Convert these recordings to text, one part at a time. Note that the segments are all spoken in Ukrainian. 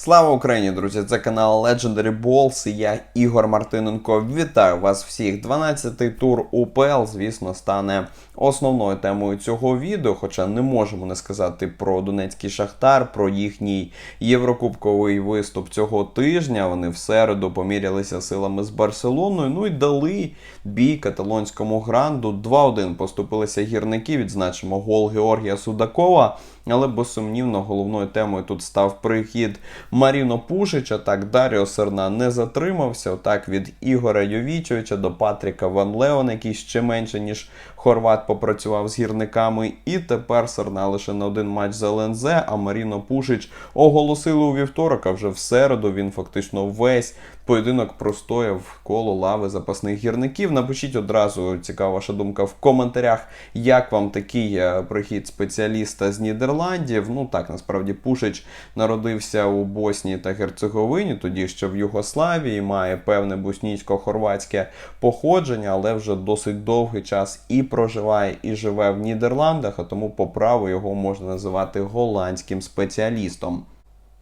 Слава Україні, друзі! Це канал Legendary Balls і я Ігор Мартиненко. Вітаю вас всіх. 12-й тур УПЛ, звісно, стане основною темою цього відео. Хоча не можемо не сказати про Донецький Шахтар, про їхній єврокубковий виступ цього тижня. Вони в середу помірялися силами з Барселоною. Ну і дали бій каталонському гранду. 2-1 поступилися гірники. Відзначимо гол Георгія Судакова. Але безсумнівно головною темою тут став прихід Маріно Пушича. Так Даріо Серна не затримався. Так від Ігоря Йовічовича до Патріка Ван Леон, який ще менше ніж Хорват попрацював з гірниками. І тепер Серна лише на один матч за ЛНЗ, а Маріно Пушич оголосили у вівторок. А вже в середу він фактично весь поєдинок простояв коло лави запасних гірників. Напишіть одразу цікава ваша думка в коментарях, як вам такий е, прихід спеціаліста з Нідерландів. Ну так, насправді Пушич народився у Боснії та Герцеговині, тоді ще в Югославії, має певне боснійсько-хорватське походження, але вже досить довгий час і проживає, і живе в Нідерландах, а тому по праву його можна називати голландським спеціалістом.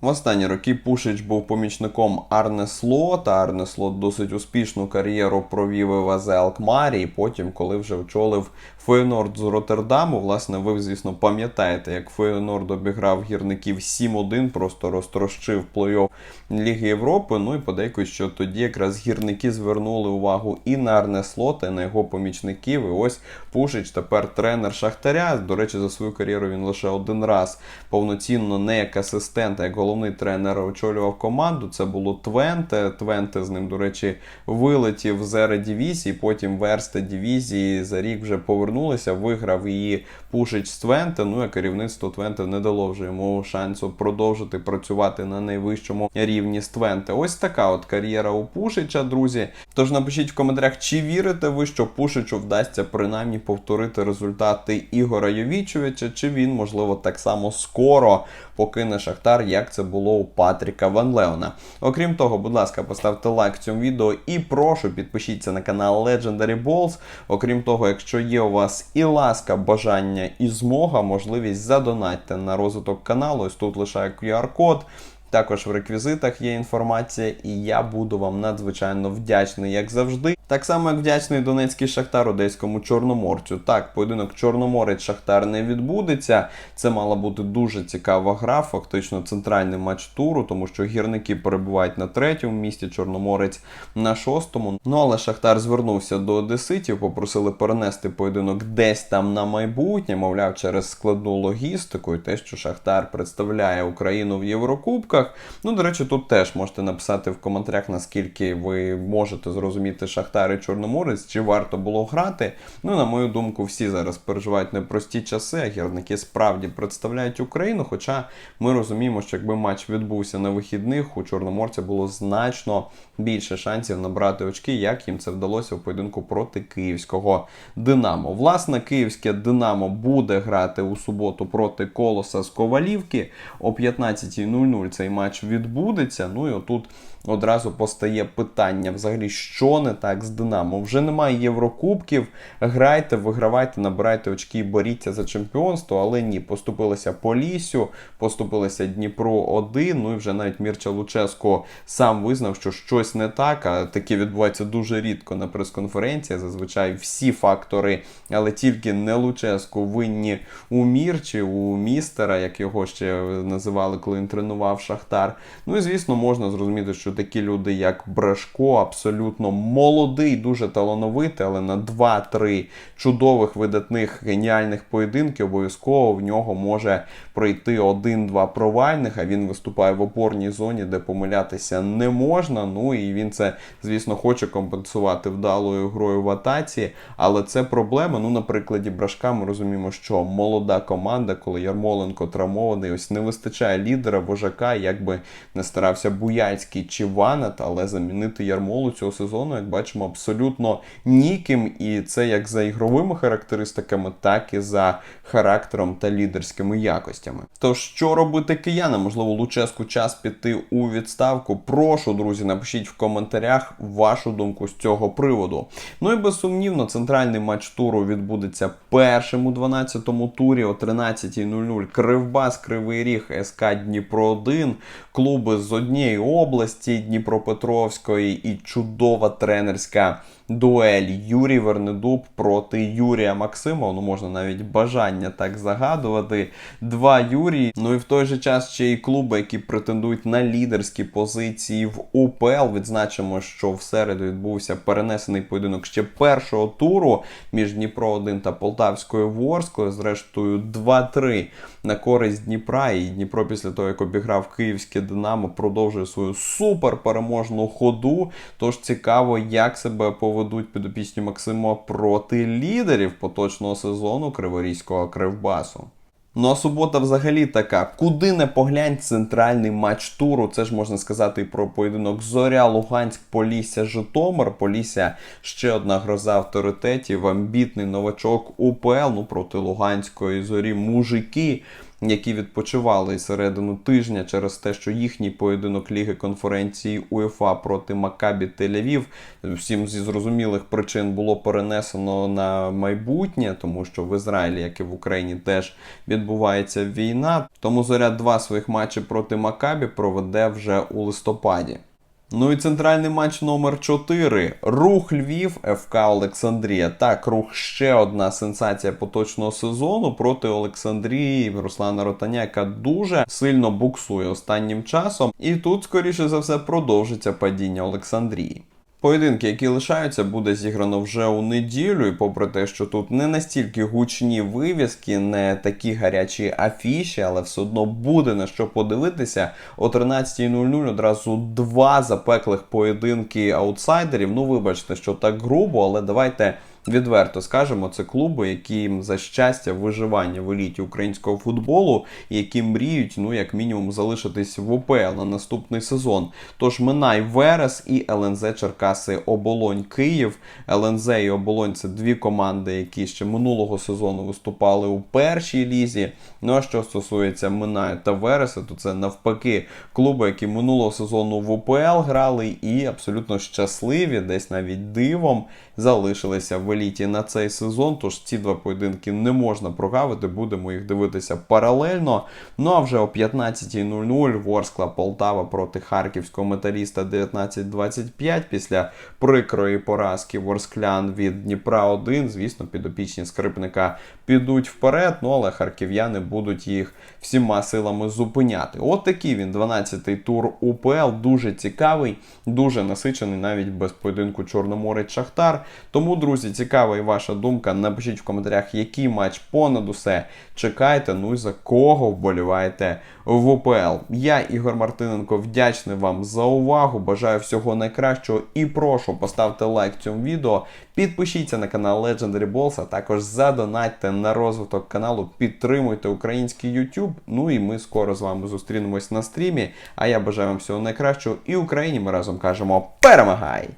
В останні роки Пушич був помічником Арне Слота. Арне Слот досить успішну кар'єру провів в АЗ Алкмарі. І потім, коли вже очолив Фейнорд з Роттердаму, власне, ви, звісно, пам'ятаєте, як Фейнорд обіграв гірників 7-1, просто розтрощив плей-офф Ліги Європи. Ну і подейкують, що тоді якраз гірники звернули увагу і на Арне Слота, і на його помічників. І ось Пушич тепер тренер Шахтаря. До речі, за свою кар'єру він лише один раз повноцінно не як асистент, а як головний тренер очолював команду. Це було Твенте. Твенте з ним, до речі, вилетів з ери дивізії, потім версте дивізії за рік вже повернулися, виграв її Пушич з Твенте. Ну а керівництво Твенте не дало вже йому шансу продовжити працювати на найвищому рівні з Твенте. Ось така от кар'єра у Пушича, друзі. Тож напишіть в коментарях, чи вірите ви, що Пушичу вдасться принаймні повторити результати Ігора Йовічовича, чи він, можливо, так само скоро покине Шахтар, як це було у Патріка Ван Леона. Окрім того, будь ласка, поставте лайк цьому відео і прошу підпишіться на канал Legendary Balls. Окрім того, якщо є у вас і ласка, бажання, і змога, можливість задонатьте на розвиток каналу. Ось тут лишаю QR-код. Також в реквізитах є інформація, і я буду вам надзвичайно вдячний, як завжди. Так само, як вдячний Донецький Шахтар одеському Чорноморцю. Так, поєдинок Чорноморець Шахтар не відбудеться. Це мала бути дуже цікава гра, фактично центральний матч туру, тому що гірники перебувають на третьому місці, Чорноморець на шостому. Ну але Шахтар звернувся до Одеситів, попросили перенести поєдинок десь там на майбутнє, мовляв, через складну логістику і те, що Шахтар представляє Україну в Єврокубках. Ну, до речі, тут теж можете написати в коментарях, наскільки ви можете зрозуміти Шахтар і Чорноморець, чи варто було грати. Ну, на мою думку, всі зараз переживають непрості часи, а гірники справді представляють Україну. Хоча ми розуміємо, що якби матч відбувся на вихідних, у Чорноморця було значно більше шансів набрати очки, як їм це вдалося у поєдинку проти київського Динамо. Власне, київське Динамо буде грати у суботу проти Колоса з Ковалівки о 15.00 цей матч відбудеться. Ну і отут одразу постає питання: взагалі, що не так з Динамо? Вже немає Єврокубків. Грайте, вигравайте, набирайте очки і боріться за чемпіонство, але ні, поступилися Полісю, поступилися Дніпро 1. Ну і вже навіть Мірча Луческо сам визнав, що щось не так. А таке відбувається дуже рідко на прес-конференції. Зазвичай всі фактори, але тільки не Луческо винні у Мірчі, у містера, як його ще називали, коли він тренував Шахтар. Ну і звісно, можна зрозуміти, що такі люди, як Брешко, абсолютно молодий, дуже талановитий, але на 2-3 чудових видатних геніальних поєдинки обов'язково в нього може пройти один-два провальних. А він виступає в опорній зоні, де помилятися не можна. Ну і він це, звісно, хоче компенсувати вдалою грою в атаці. Але це проблема. Ну, на прикладі Брашка, ми розуміємо, що молода команда, коли Ярмоленко травмований, ось не вистачає лідера, вожака, як би не старався Буяльський чи Ванат, але замінити Ярмолу цього сезону, як бачимо, абсолютно ніким. І це як за ігровими характеристиками, так і за характером та лідерськими якостями. Тож, що робити кияни? Можливо, Луческу час піти у відставку. Прошу, друзі, напишіть в коментарях вашу думку з цього приводу. Ну і безсумнівно, центральний матч туру відбудеться першим у 12-му турі о 13.00. Кривбас, Кривий Ріг, СК Дніпро 1. Клуби з однієї області Дніпропетровської і чудова тренерська дуель Юрій Вернедуб проти Юрія Максимова. Ну можна навіть бажання так загадувати. Два Юрії. Ну і в той же час ще й клуби, які претендують на лідерські позиції в УПЛ. Відзначимо, що в середу відбувся перенесений поєдинок ще першого туру між Дніпро 1 та Полтавською Ворською. Зрештою, 2-3 на користь Дніпра. І Дніпро після того, як обіграв київське Динамо, продовжує свою супер переможну ходу. Тож цікаво, як себе поведуть підопічні Максима проти лідерів поточного сезону Криворізького кривбасу. Ну а субота взагалі така. Куди не поглянь центральний матч туру. Це ж можна сказати і про поєдинок Зоря, Луганськ, Полісся, Житомир. Полісся ще одна гроза авторитетів, амбітний новачок УПЛ. Ну проти Луганської зорі мужики. Які відпочивали середину тижня через те, що їхній поєдинок Ліги конференції УЄФА проти Макабі Тель-Авів всім зі зрозумілих причин було перенесено на майбутнє, тому що в Ізраїлі, як і в Україні, теж відбувається війна. Тому зоря два своїх матчі проти Макабі проведе вже у листопаді. Ну і центральний матч номер 4 Рух Львів, ФК Олександрія. Так, рух ще одна сенсація поточного сезону проти Олександрії Руслана Ротаня, яка дуже сильно буксує останнім часом. І тут, скоріше за все, продовжиться падіння Олександрії. Поєдинки, які лишаються, буде зіграно вже у неділю, і попри те, що тут не настільки гучні вивіски, не такі гарячі афіші, але все одно буде на що подивитися. О 13.00 одразу два запеклих поєдинки аутсайдерів. Ну, вибачте, що так грубо, але давайте. Відверто скажемо, це клуби, які за щастя виживання в еліті українського футболу, які мріють, ну як мінімум, залишитись в УПЛ на наступний сезон. Тож Минай Верес і ЛНЗ Черкаси Оболонь Київ. ЛНЗ і Оболонь це дві команди, які ще минулого сезону виступали у першій лізі. Ну а що стосується Минаю та Вереса, то це навпаки клуби, які минулого сезону в УПЛ грали і абсолютно щасливі, десь навіть дивом залишилися в еліті на цей сезон. Тож ці два поєдинки не можна прогавити, будемо їх дивитися паралельно. Ну а вже о 15.00 Ворскла Полтава проти харківського металіста 19-25 після прикрої поразки ворсклян від Дніпра 1. Звісно, підопічні скрипника підуть вперед, ну але харків'яни будуть їх всіма силами зупиняти. От такий він 12-й тур УПЛ, дуже цікавий, дуже насичений навіть без поєдинку Чорноморець Шахтар. Тому, друзі, цікава і ваша думка. Напишіть в коментарях, який матч понад усе чекаєте, ну і за кого вболіваєте в УПЛ. Я, Ігор Мартиненко, вдячний вам за увагу. Бажаю всього найкращого і прошу поставте лайк цьому відео. Підпишіться на канал Legendary Balls, а також задонатьте на розвиток каналу, підтримуйте український YouTube. Ну і ми скоро з вами зустрінемось на стрімі. А я бажаю вам всього найкращого і Україні ми разом кажемо перемагай!